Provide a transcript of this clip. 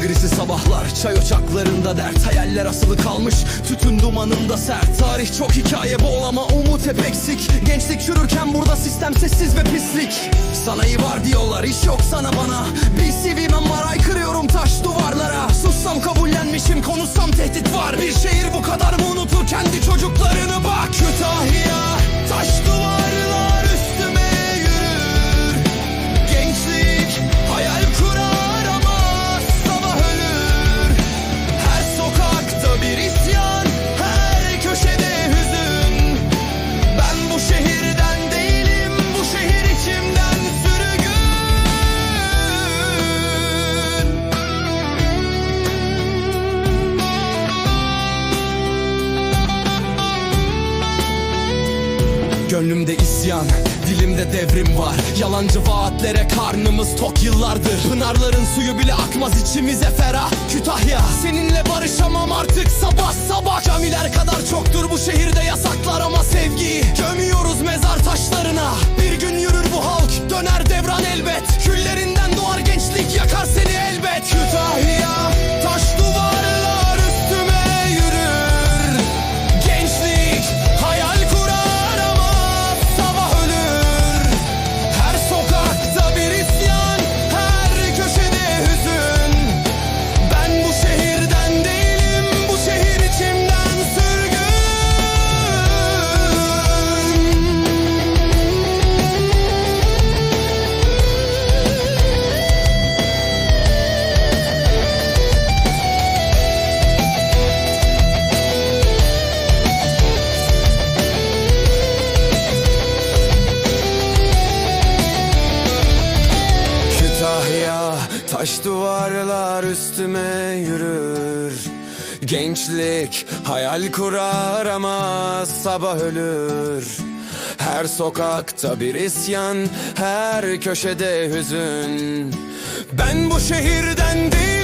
grisi sabahlar Çay ocaklarında dert. Hayaller asılı kalmış Tütün dumanında sert. Tarih çok hikaye bol ama umut hep eksik. Gençlik çürürken burada sistem sessiz ve pislik. Sanayi var diyorlar iş yok sana bana. BCV ben maray kırıyorum Gönlümde isyan, dilimde devrim var. Yalancı vaatlere karnımız tok yıllardır. Pınarların suyu bile akmaz içimize ferah. Kütahya, seninle barışamam artık sabah sabah. Camiler kadar çoktur taş duvarlar üstüme yürür. Gençlik hayal kurar ama sabah ölür. Her sokakta bir isyan, her köşede hüzün. Ben bu şehirden değil